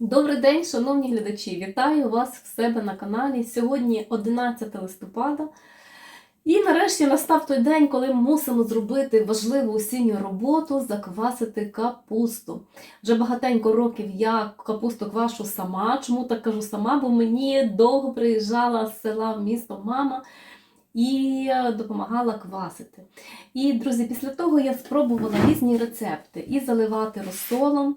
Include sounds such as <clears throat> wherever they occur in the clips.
Добрий день, шановні глядачі! Вітаю вас в себе на каналі. Сьогодні 11 листопада. І нарешті настав той день, коли ми мусимо зробити важливу осінню роботу заквасити капусту. Вже багатенько років я капусту квашу сама. Чому так кажу сама? Бо мені довго приїжджала з села в місто мама і допомагала квасити. І, друзі, після того я спробувала різні рецепти і заливати розсолом.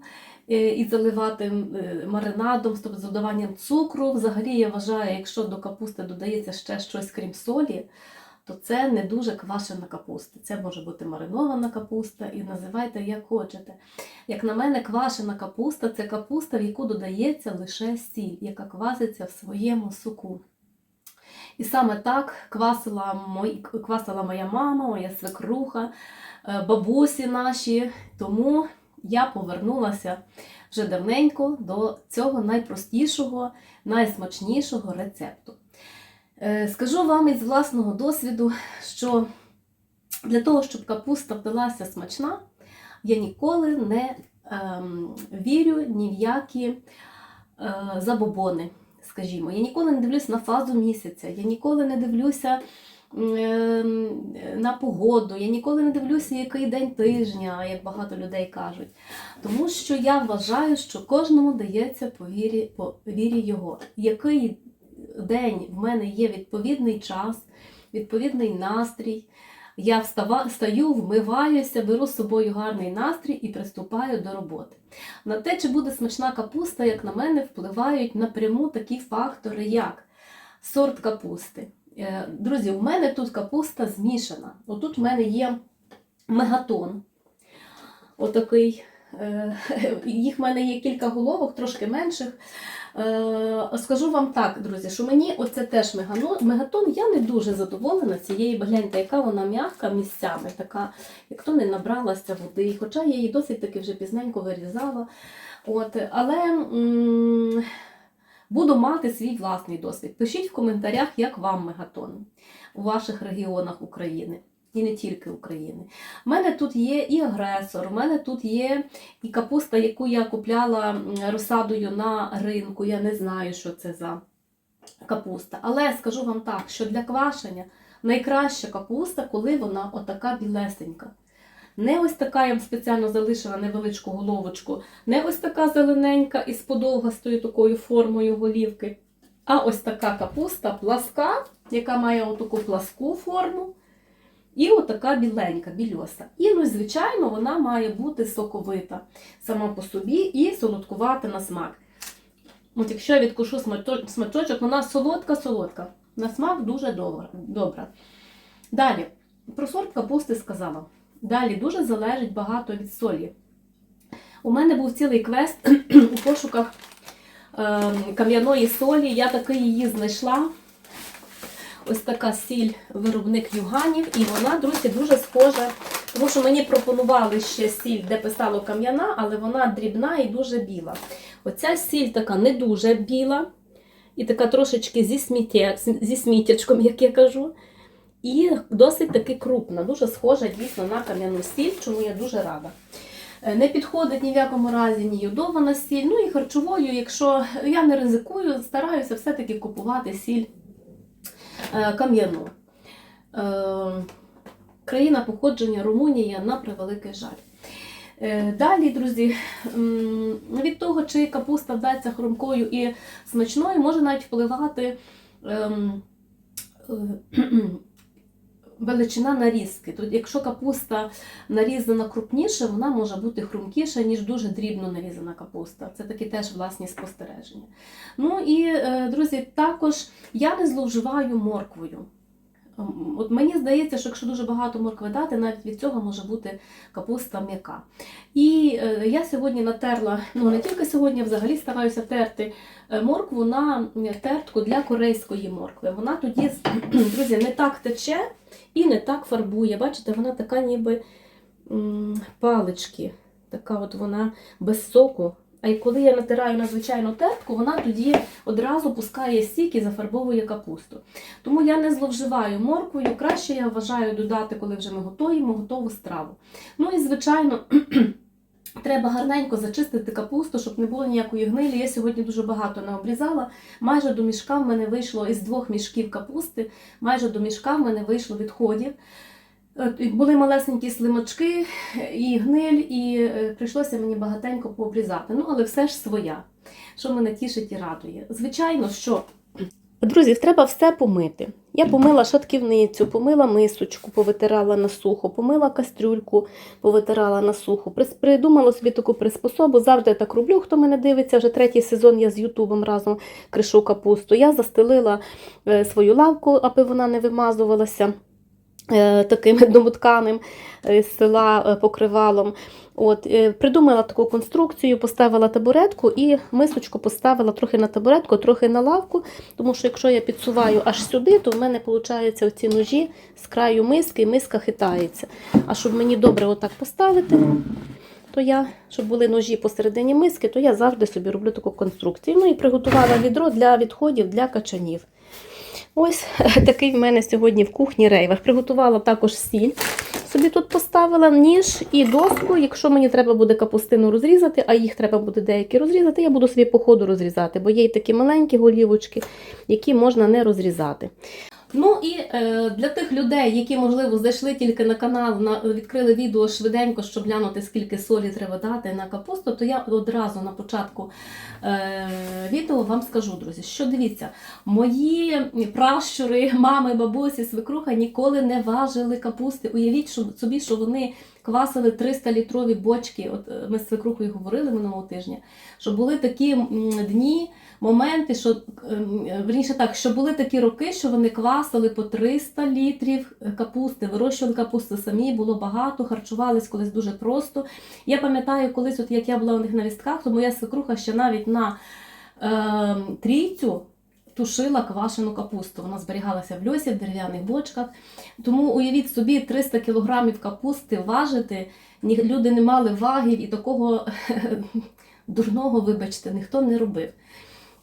Е, І заливати е, маринадом, з додаванням цукру. Взагалі, я вважаю, якщо до капусти додається ще щось крім солі, то це не дуже квашена капуста. Це може бути маринована капуста, і називайте як хочете. Як на мене, квашена капуста це капуста, в яку додається лише сіль, яка кваситься в своєму соку. І саме так квасила, мої, квасила моя мама, моя свекруха, е, бабусі наші. Тому я повернулася вже давненько до цього найпростішого, найсмачнішого рецепту. Е, Скажу вам із власного досвіду, що для того, щоб капуста вдалася смачна, я ніколи не ем, вірю ні в які е, забобони. Скажімо, я ніколи не дивлюся на фазу місяця, я ніколи не дивлюся на погоду, я ніколи не дивлюся, який день тижня, як багато людей кажуть. Тому що я вважаю, що кожному дається по вірі, по вірі його. Який день в мене є відповідний час, відповідний настрій. Я встава, встаю, вмиваюся, беру з собою гарний настрій і приступаю до роботи. На те, чи буде смачна капуста, як на мене, впливають напряму такі фактори, як сорт капусти. Е, Друзі, у мене тут капуста змішана. Отут в мене є мегатон. Отакий. Е, <laughs> Їх в мене є кілька головок, трошки менших. Е, Скажу вам так, друзі, що мені оце теж мегатон, я не дуже задоволена цією, гляньте, яка вона м'яка місцями, така, як то не набралася води. Хоча я її досить таки вже пізненько вирізала. От, але м, буду мати свій власний досвід. Пишіть в коментарях, як вам мегатон у ваших регіонах України. І не тільки України. У мене тут є і агресор, у мене тут є і капуста, яку я купляла розсадою на ринку. Я не знаю, що це за капуста. Але скажу вам так, що для квашення найкраща капуста, коли вона отака білесенька. Не ось така, я вам спеціально залишила невеличку головочку, не ось така зелененька із подовгастою такою формою голівки. А ось така капуста пласка, яка має отаку пласку форму. І отака біленька, більоса. І, ну, звичайно, вона має бути соковита сама по собі і солодкувата на смак. От якщо я відкушу смачочок, вона солодка-солодка. На смак дуже добра. Далі, про сорт капусти сказала. Далі дуже залежить багато від солі. У мене був цілий квест <clears throat> у пошуках е, кам'яної солі. Я таки її знайшла. Ось така сіль виробник юганів, і вона, друзі, дуже схожа. Тому що мені пропонували ще сіль, де писало кам'яна, але вона дрібна і дуже біла. Оця сіль така не дуже біла, і така трошечки зі, сміття, зі сміттячком, як я кажу. І досить таки крупна, дуже схожа дійсно на кам'яну сіль, чому я дуже рада. Е, Не підходить ні в якому разі ні йодована сіль. Ну і харчовою, якщо я не ризикую, стараюся все-таки купувати сіль е, кам'яну. Е, Країна походження Румунія на превеликий жаль. Далі, друзі, від того, чи капуста вдасться хрумкою і смачною, може навіть впливати ем, величина нарізки. Тут, якщо капуста нарізана крупніше, вона може бути хрумкіша, ніж дуже дрібно нарізана капуста. Це такі теж власні спостереження. Ну і, е, друзі, також я не зловживаю морквою. От мені здається, що якщо дуже багато моркви дати, навіть від цього може бути капуста м'яка. І е, я сьогодні натерла, ну не тільки сьогодні, взагалі стараюся терти е, моркву на тертку для корейської моркви. Вона тоді, <clears throat> друзі, не так тече і не так фарбує. Бачите, вона така ніби м, палички, така от вона без соку. А коли я натираю на звичайну тертку, вона тоді одразу пускає сік і зафарбовує капусту. Тому я не зловживаю морквою. Краще я вважаю додати, коли вже ми готуємо готову страву. Ну і звичайно. <clears throat> Треба гарненько зачистити капусту, щоб не було ніякої гнилі. Я сьогодні дуже багато не обрізала. Майже до мішка в мене вийшло із двох мішків капусти, майже до мішка в мене вийшло відходів. Були малесенькі слимачки і гниль, і е, прийшлося мені багатенько пообрізати. Ну, але все ж своя, що мене тішить і радує. Звичайно, що Друзі, треба все помити. Я помила шатківницю, помила мисочку, повитирала на сухо, помила кастрюльку, повитирала на сухо. Придумала собі таку приспособу. Завжди так роблю. Хто мене дивиться, вже третій сезон я з Ютубом разом кришу капусту. Я застелила е, свою лавку, аби вона не вимазувалася таким <laughs> домотканим е, з села е, покривалом. От, е, придумала таку конструкцію, поставила табуретку і мисочку поставила трохи на табуретку, трохи на лавку, тому що якщо я підсуваю аж сюди, то в мене виходить оці ножі з краю миски, і миска хитається. А щоб мені добре отак поставити, то я, щоб були ножі посередині миски, то я завжди собі роблю таку конструкцію. Ну і приготувала відро для відходів для качанів. Ось <laughs> такий в мене сьогодні в кухні рейвах. Приготувала також сіль. Собі тут поставила ніж і доску. Якщо мені треба буде капустину розрізати, а їх треба буде деякі розрізати, я буду собі по ходу розрізати, бо є й такі маленькі голівочки, які можна не розрізати. Ну і е, для тих людей, які, можливо, зайшли тільки на канал, на, відкрили відео швиденько, щоб глянути, скільки солі треба дати на капусту, то я одразу на початку е, відео вам скажу, друзі, що дивіться, мої пращури, <laughs> мами, бабусі, свекруха ніколи не важили капусти. Уявіть що, собі, що вони квасили 300-літрові бочки. От е, ми з свекрухою говорили минулого тижня, що були такі дні, моменти, що ем, верніше так, що були такі роки, що вони квасили по 300 літрів капусти, вирощували капусту самі, було багато, харчувались колись дуже просто. Я пам'ятаю, колись, от як я була у них на вістках, то моя свекруха ще навіть на ем, трійцю. Тушила квашену капусту. Вона зберігалася в льосі, в дерев'яних бочках. Тому уявіть собі, 300 кілограмів капусти важити. Ні, люди не мали вагів і такого <laughs> дурного, вибачте, ніхто не робив.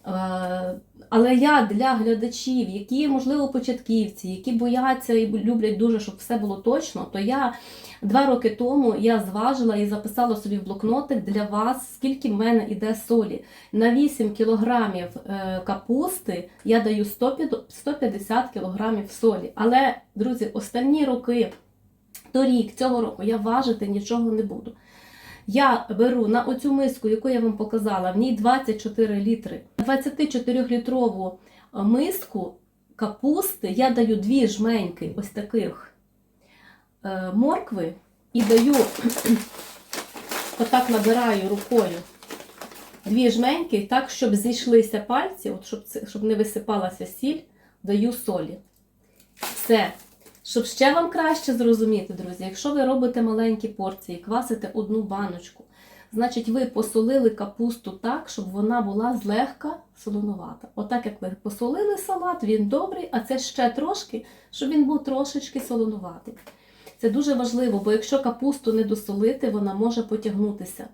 Е, Але я для глядачів, які, можливо, початківці, які бояться і люблять дуже, щоб все було точно, то я два роки тому я зважила і записала собі в блокнотик для вас, скільки в мене йде солі. На 8 кілограмів е, капусти я даю 150 кілограмів солі. Але, друзі, останні роки, торік, цього року я важити нічого не буду. Я беру на оцю миску, яку я вам показала, в ній 24 літри. 24-літрову миску капусти я даю дві жменьки ось таких е, моркви і даю, <clears throat> отак набираю рукою дві жменьки, так, щоб зійшлися пальці, от щоб, щоб не висипалася сіль, даю солі. Все. Щоб ще вам краще зрозуміти, друзі, якщо ви робите маленькі порції, квасите одну баночку, значить ви посолили капусту так, щоб вона була злегка солонувата. Отак, як ви посолили салат, він добрий, а це ще трошки, щоб він був трошечки солонуватий. Це дуже важливо, бо якщо капусту не досолити, вона може потягнутися,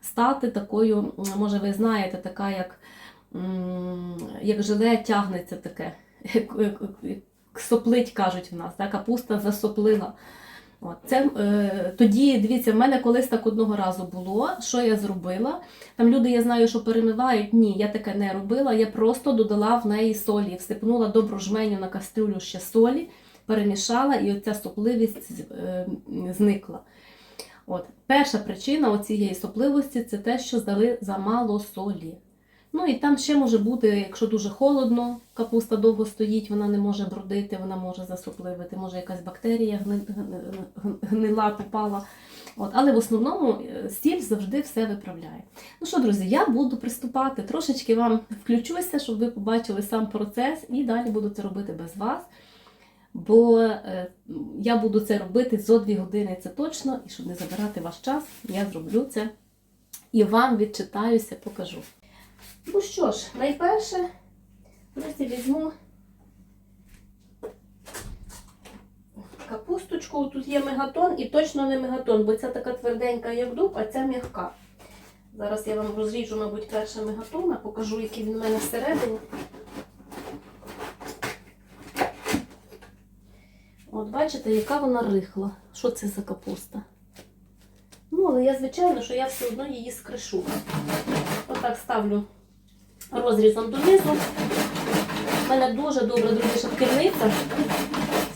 стати такою, може ви знаєте, така як, як желе тягнеться таке. <laughs> соплить, кажуть в нас, так, капуста засоплила. От, це, е, тоді, дивіться, в мене колись так одного разу було. Що я зробила? Там люди, я знаю, що перемивають. Ні, я таке не робила. Я просто додала в неї солі, всипнула добру жменю на кастрюлю ще солі, перемішала, і оця сопливість е, зникла. От. Перша причина оцієї сопливості це те, що здали замало солі. Ну і там ще може бути, якщо дуже холодно, капуста довго стоїть, вона не може бродити, вона може засопливити, може якась бактерія гни- гни- гни- гнила попала. От, але в основному е, сіль завжди все виправляє. Ну що, друзі, я буду приступати, трошечки вам включуся, щоб ви побачили сам процес, і далі буду це робити без вас. Бо е, я буду це робити зо дві години, це точно, і щоб не забирати ваш час, я зроблю це і вам відчитаюся, покажу. Ну що ж, найперше, ось візьму капусточку. Тут є мегатон і точно не мегатон, бо ця така тверденька, як дуб, а ця м'яка. Зараз я вам розріжу, мабуть, перше мегатона, покажу, який він у мене всередині. От бачите, яка вона рихла. Що це за капуста? Ну, але я, звичайно, що я все одно її скришу. Отак ставлю розрізом донизу. У мене дуже добра, друзі, шатківниця.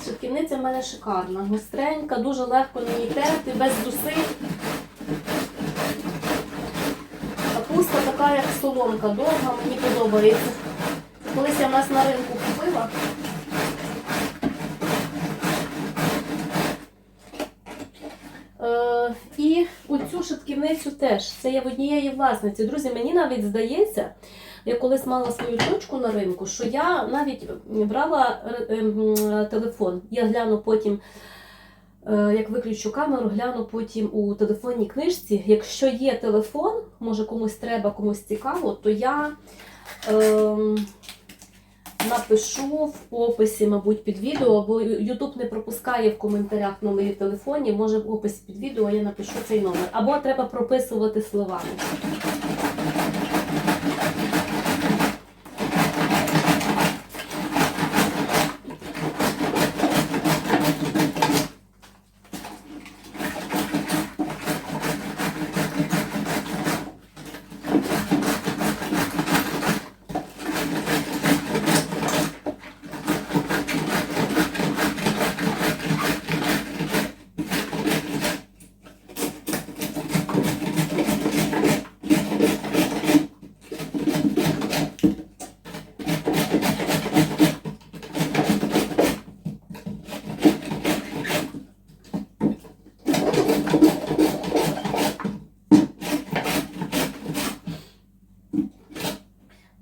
Шатківниця в мене шикарна, гостренька, дуже легко на ній терти, без зусиль. Капуста така, як соломка, довга, мені подобається. Колись я в нас на ринку купила. Е, і оцю шатківницю теж. Це є в однієї власниці. Друзі, мені навіть здається, я колись мала свою точку на ринку, що я навіть брала е, ем, телефон. Я гляну потім, е, як виключу камеру, гляну потім у телефонній книжці. Якщо є телефон, може комусь треба, комусь цікаво, то я. ем, Напишу в описі, мабуть, під відео, бо YouTube не пропускає в коментарях номері телефонів. Може в описі під відео я напишу цей номер. Або треба прописувати словами.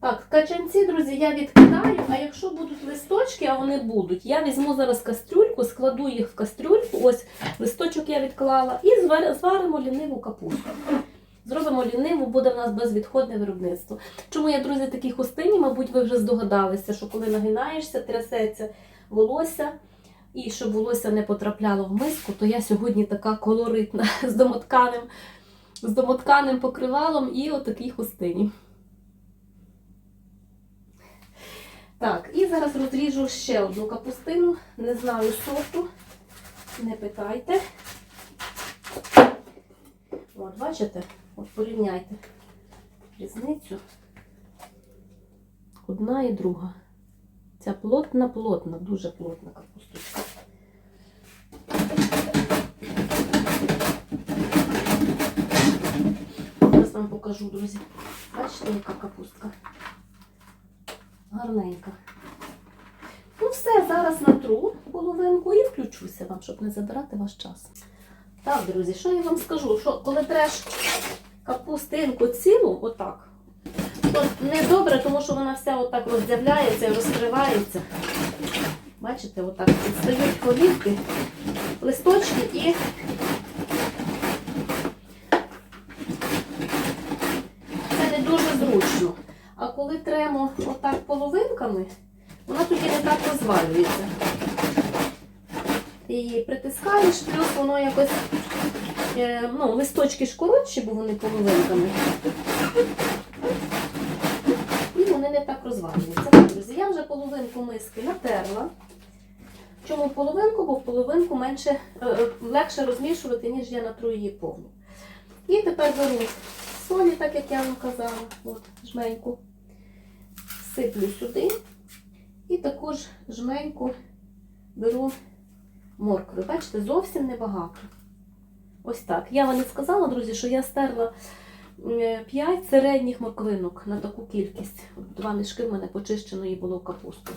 Так, качанці, друзі, я відкидаю, а якщо будуть листочки, а вони будуть, я візьму зараз кастрюльку, складу їх в кастрюльку, ось листочок я відклала, і зваримо ліниву капусту. Зробимо ліниву, буде в нас безвідходне виробництво. Чому я, друзі, такі хустині, мабуть, ви вже здогадалися, що коли нагинаєшся, трясеться волосся, і щоб волосся не потрапляло в миску, то я сьогодні така колоритна з домотканим, з домотканим покривалом і отакій хустині. Так, і зараз розріжу ще одну капустину. Не знаю сорту. Не питайте. От, бачите? От порівняйте різницю. Одна і друга. Ця плотна, плотна, дуже плотна капусточка. Зараз вам покажу, друзі. Бачите, яка капустка? Гарненька. Ну все, зараз натру половинку і включуся вам, щоб не забирати ваш час. Так, друзі, що я вам скажу? Що коли треш капустинку цілу, отак, то не добре, тому що вона вся отак роздявляється, розкривається. Бачите, отак відстають полівки, листочки і це не дуже зручно. А коли тремо отак половинками, вона тоді не так розвалюється. Ти її притискаєш, плюс воно якось, е, ну, листочки ж коротші, бо вони половинками. І вони не так розвалюються. Друзі, я вже половинку миски натерла. Чому половинку? Бо в половинку менше, е, е, легше розмішувати, ніж я натру її повну. І тепер беру солі, так як я вам казала, от, жменьку сиплю сюди і також жменьку беру моркви. Бачите, зовсім небагато. Ось так. Я вам не сказала, друзі, що я стерла 5 середніх морквинок на таку кількість. Два мішки в мене почищеної було капусту.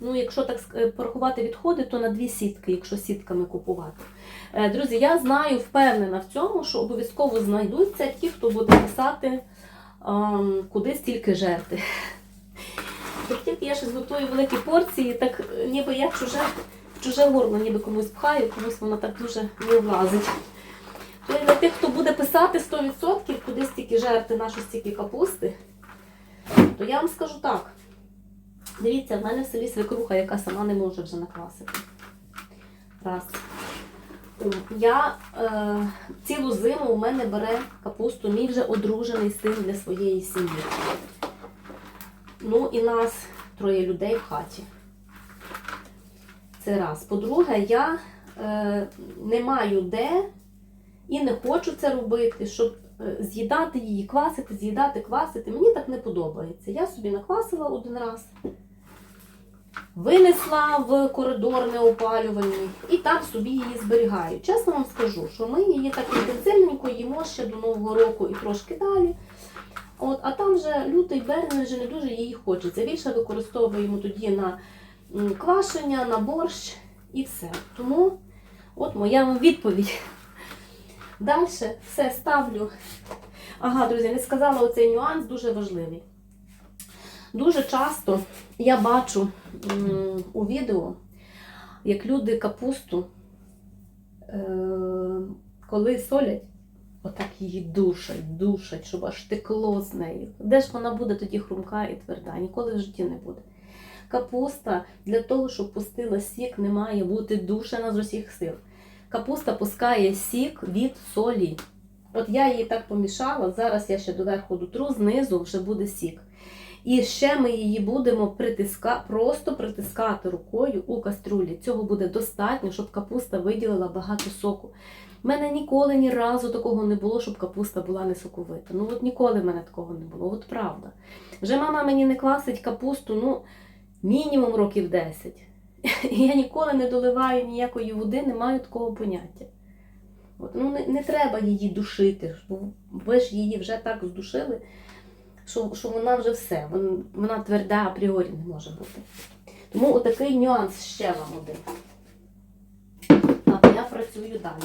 Ну, якщо так порахувати відходи, то на дві сітки, якщо сітками купувати. Е, Друзі, я знаю, впевнена в цьому, що обов'язково знайдуться ті, хто буде писати куди стільки жерти. Як тільки я ще тої великі порції, так е, ніби я чуже, в чуже горло ніби комусь пхаю, комусь воно так дуже не влазить. То для тих, хто буде писати 100%, куди стільки жерти нашу стільки капусти, то я вам скажу так. Дивіться, в мене в селі свекруха, яка сама не може вже наквасити. Раз. Я е, цілу зиму у мене бере капусту мій вже одружений син для своєї сім'ї. Ну і нас троє людей в хаті. Це раз. По-друге, я е, не маю де і не хочу це робити, щоб е, з'їдати її, квасити, з'їдати, квасити. Мені так не подобається. Я собі наквасила один раз, винесла в коридор неопалювальний і там собі її зберігаю. Чесно вам скажу, що ми її так інтенсивненько їмо ще до Нового року і трошки далі. От, а там вже лютий березень вже не дуже її хочеться. Більше використовуємо тоді на квашення, на борщ і все. Тому от моя вам відповідь. Далі все ставлю. Ага, друзі, не сказала оцей нюанс дуже важливий. Дуже часто я бачу у відео, як люди капусту, е, коли солять, отак її душать, душать, щоб аж текло з нею. Де ж вона буде тоді хрумка і тверда? Ніколи в житті не буде. Капуста для того, щоб пустила сік, не має бути душена з усіх сил. Капуста пускає сік від солі. От я її так помішала, зараз я ще доверху дотру, знизу вже буде сік. І ще ми її будемо притиска, просто притискати рукою у каструлі. Цього буде достатньо, щоб капуста виділила багато соку. У мене ніколи ні разу такого не було, щоб капуста була не соковита. Ну от ніколи в мене такого не було. От правда. Вже мама мені не квасить капусту, ну, мінімум років 10. <laughs> І я ніколи не доливаю ніякої води, не маю такого поняття. От, ну, не, не треба її душити, бо ви ж її вже так здушили, що, що вона вже все, вона тверда апріорі не може бути. Тому отакий нюанс ще вам один. Так, я працюю далі.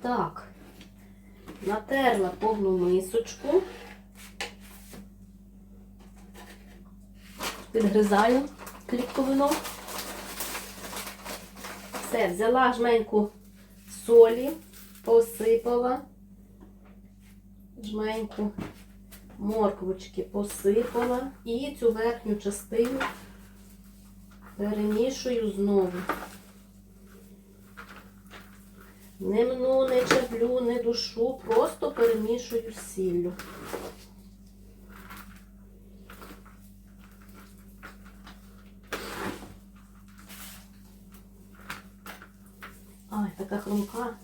Так, натерла повну мисочку. Підгризаю клітковину. Все, взяла жменьку солі, посипала, жменьку морквочки посипала і цю верхню частину перемішую знову. Не мну, не чаплю, не душу, просто перемішую сіллю. Ай, така хрумка.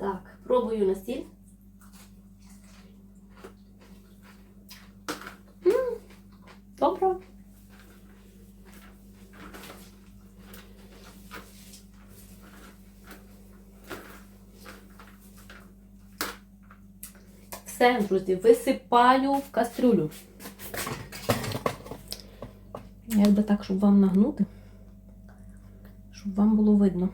Так, пробую на стіль. Добре. Все, друзі, висипаю в кастрюлю. Якби так, щоб вам нагнути, щоб вам було видно.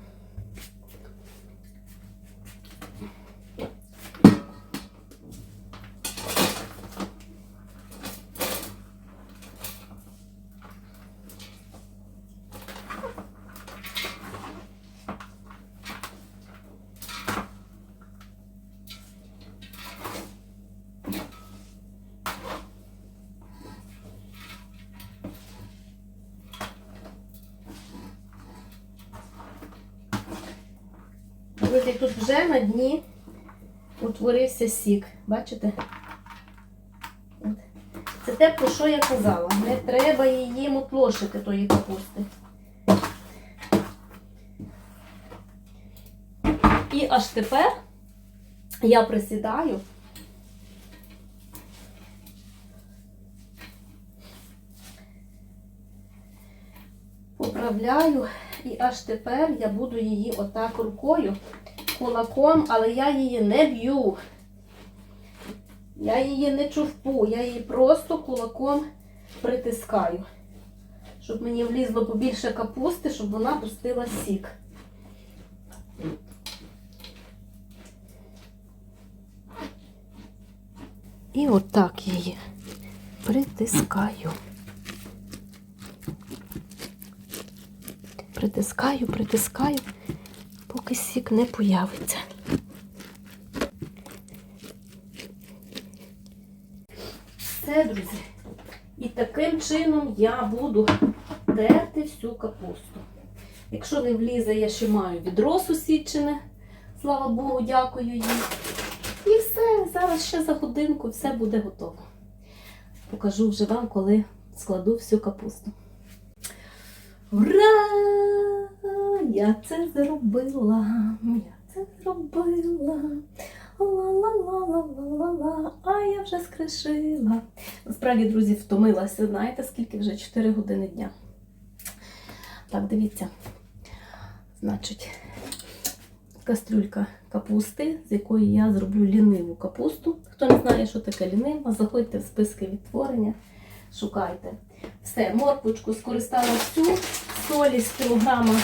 Друзі, тут вже на дні утворився сік. Бачите? Це те, про що я казала. Не треба її мотлошити, тої капусти. І аж тепер я присідаю. Поправляю, і аж тепер я буду її отак рукою, кулаком, але я її не б'ю. Я її не чувпу, я її просто кулаком притискаю, щоб мені влізло побільше капусти, щоб вона пустила сік. І отак її притискаю. Притискаю, притискаю, поки сік не появиться. Все, друзі. І таким чином я буду терти всю капусту. Якщо не влізе, я ще маю відро сусідчине. Слава Богу, дякую їй. І все, зараз ще за годинку все буде готово. Покажу вже вам, коли складу всю капусту. Ура! Я це зробила! Я це зробила! Ла-ла-ла-ла-ла-ла-ла, а я вже скришила. Насправді, друзі, втомилася. Знаєте, скільки вже 4 години дня. Так, дивіться. Значить, кастрюлька капусти, з якої я зроблю ліниву капусту. Хто не знає, що таке лінива, заходьте в списки відтворення, шукайте. Все, морквочку скористала всю, солі з кілограма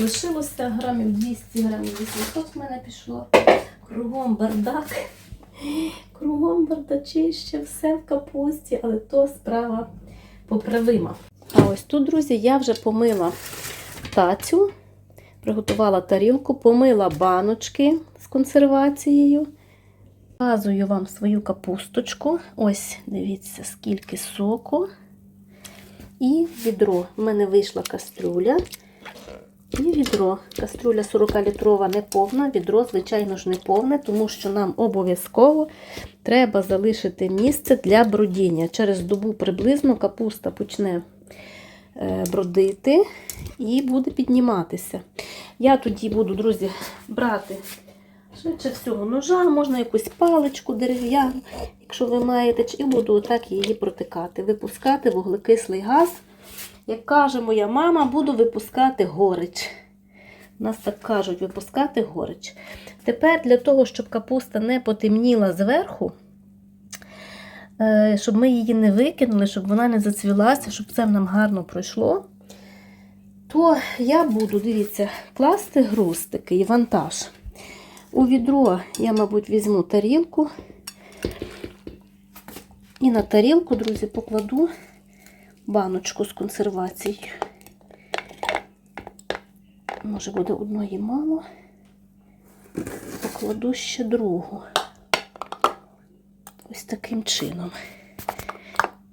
лишилося, грамів 200, грамів 800 в мене пішло. Кругом бардак, кругом бардачище, все в капусті, але то справа поправима. А ось тут, друзі, я вже помила тацю, приготувала тарілку, помила баночки з консервацією. Показую вам свою капусточку. Ось, дивіться, скільки соку. І відро. У мене вийшла кастрюля. І відро. Каструля 40-літрова не повна, відро, звичайно ж, не повне, тому що нам обов'язково треба залишити місце для бродіння. Через добу приблизно капуста почне е, бродити і буде підніматися. Я тоді буду, друзі, брати швидше всього ножа, можна якусь паличку дерев'яну, якщо ви маєте, і буду отак її протикати, випускати вуглекислий газ. Як каже моя мама, буду випускати горич. Нас так кажуть, випускати горич. Тепер для того, щоб капуста не потемніла зверху, е, щоб ми її не викинули, щоб вона не зацвілася, щоб це нам гарно пройшло, то я буду, дивіться, класти груз такий вантаж. У відро я, мабуть, візьму тарілку. І на тарілку, друзі, покладу баночку з консервацією. Може буде одної мало. Покладу ще другу. Ось таким чином.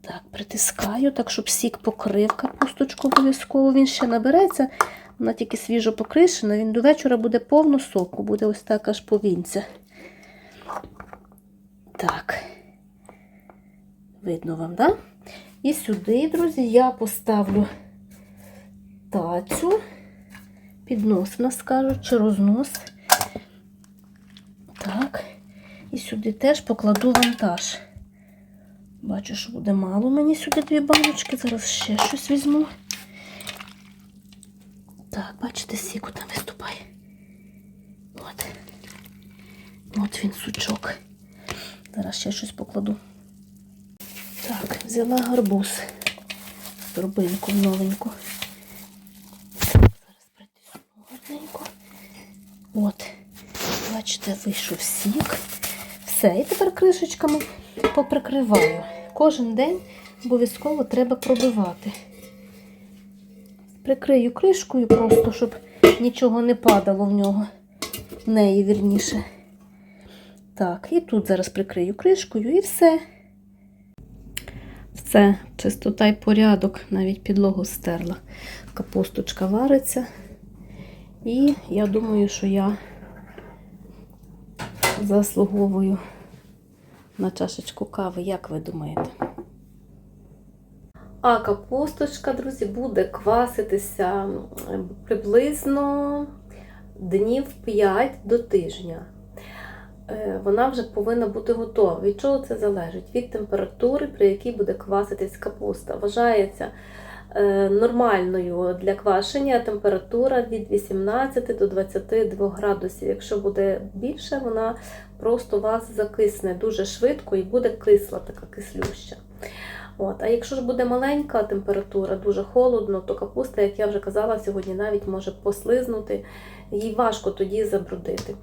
Так, притискаю, так, щоб сік покрив капусточку обов'язково. Він ще набереться, вона тільки свіжо покришена, він до вечора буде повно соку, буде ось так аж повінця. Так, видно вам, так? Да? І сюди, друзі, я поставлю тацю, піднос, нас кажуть, чи рознос. Так. І сюди теж покладу вантаж. Бачу, що буде мало мені сюди дві баночки. Зараз ще щось візьму. Так, бачите, сіку там виступає. От. От він сучок. Зараз ще щось покладу. Так, взяла гарбуз. Торбинку новеньку. Зараз притисну гарненько. От, бачите, вийшов сік. Все, і тепер кришечками поприкриваю. Кожен день обов'язково треба пробивати. Прикрию кришкою просто, щоб нічого не падало в нього. В неї, вірніше. Так, і тут зараз прикрию кришкою і все. Все, чистота й порядок, навіть підлогу стерла. Капусточка вариться. І я думаю, що я заслуговую на чашечку кави, як ви думаєте? А капусточка, друзі, буде кваситися приблизно днів 5 до тижня. Е, Вона вже повинна бути готова. Від чого це залежить? Від температури, при якій буде кваситись капуста. Вважається е, нормальною для квашення температура від 18 до 22 градусів. Якщо буде більше, вона просто вас закисне дуже швидко і буде кисла, така кислюща. От. А якщо ж буде маленька температура, дуже холодно, то капуста, як я вже казала, сьогодні навіть може послизнути, їй важко тоді забрудити.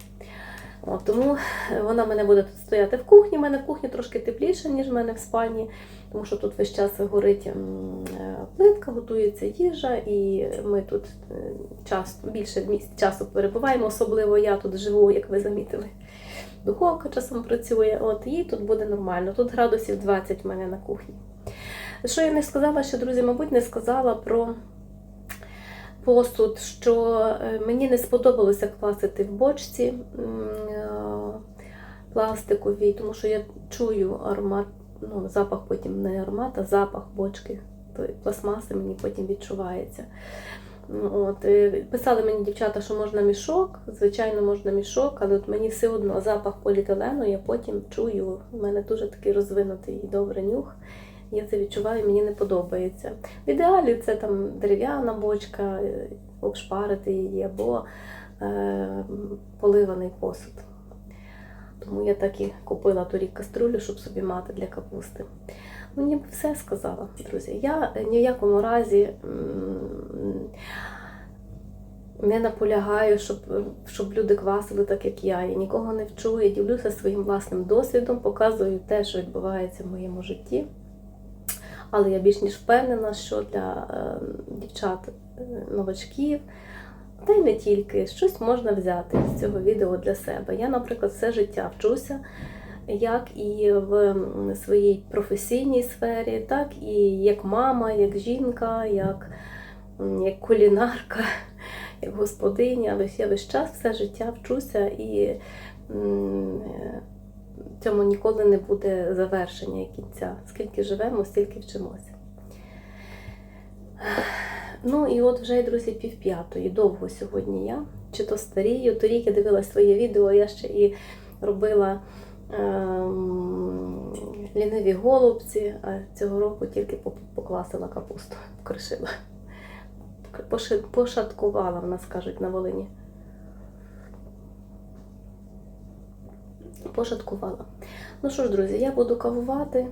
От, тому вона в мене буде тут стояти в кухні. У мене в кухні трошки тепліше, ніж в мене в спальні, тому що тут весь час горить е, плитка, готується їжа, і ми тут е, часто, більше часу перебуваємо, особливо я тут живу, як ви замітили. Духовка часом працює, от їй тут буде нормально. Тут градусів 20 в мене на кухні. Що я не сказала, що, друзі, мабуть, не сказала про посуд, що е, мені не сподобалося квасити в бочці е, пластиковій, тому що я чую аромат, ну, запах потім не аромат, а запах бочки. тої Пластмаси мені потім відчувається. От, е, писали мені дівчата, що можна мішок. Звичайно, можна мішок, але от мені все одно запах поліетилену я потім чую. У мене дуже такий розвинутий і добрий нюх. Я це відчуваю, мені не подобається. В ідеалі це там дерев'яна бочка, е, обшпарити її або е, поливаний посуд. Тому я так і купила торік каструлю, щоб собі мати для капусти. Ну, ніби все сказала, друзі. Я ні в якому разі не наполягаю, щоб, щоб люди квасили так, як я. Я нікого не вчу, я ділюся своїм власним досвідом, показую те, що відбувається в моєму житті. Але я більш ніж впевнена, що для е, дівчат е, та й не тільки, щось можна взяти з цього відео для себе. Я, наприклад, все життя вчуся, як і в своїй професійній сфері, так і як мама, як жінка, як, як кулінарка, <laughs> як господиня. Я весь час все життя вчуся і цьому ніколи не буде завершення кінця. Скільки живемо, стільки вчимося. Ну і от вже, друзі, півп'ятої. Довго сьогодні я. Чи то старію. Торік я дивилась своє відео, я ще і робила ем, ліниві голубці, а цього року тільки покласила капусту, <laughs> покришила. Пошаткувала, в нас кажуть на Волині. Пошаткувала. Ну що ж, друзі, я буду кавувати.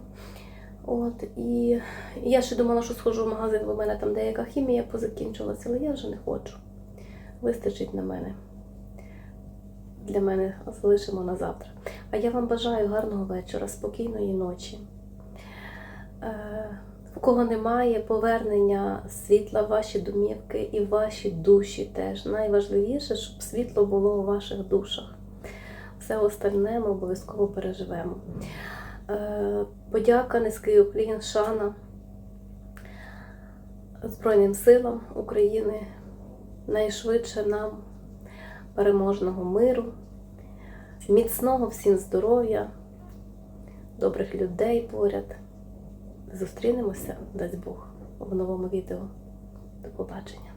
От, і я ще думала, що схожу в магазин, бо в мене там деяка хімія позакінчилася, але я вже не хочу. Вистачить на мене. Для мене залишимо на завтра. А я вам бажаю гарного вечора, спокійної ночі. Е, У кого немає повернення світла в ваші домівки і в ваші душі теж. Найважливіше, щоб світло було у ваших душах. Все остальне ми обов'язково переживемо. Е, Подяка, низький уклін, шана Збройним силам України. Найшвидше нам переможного миру, міцного всім здоров'я, добрих людей поряд. Зустрінемося, дасть Бог, в новому відео. До побачення.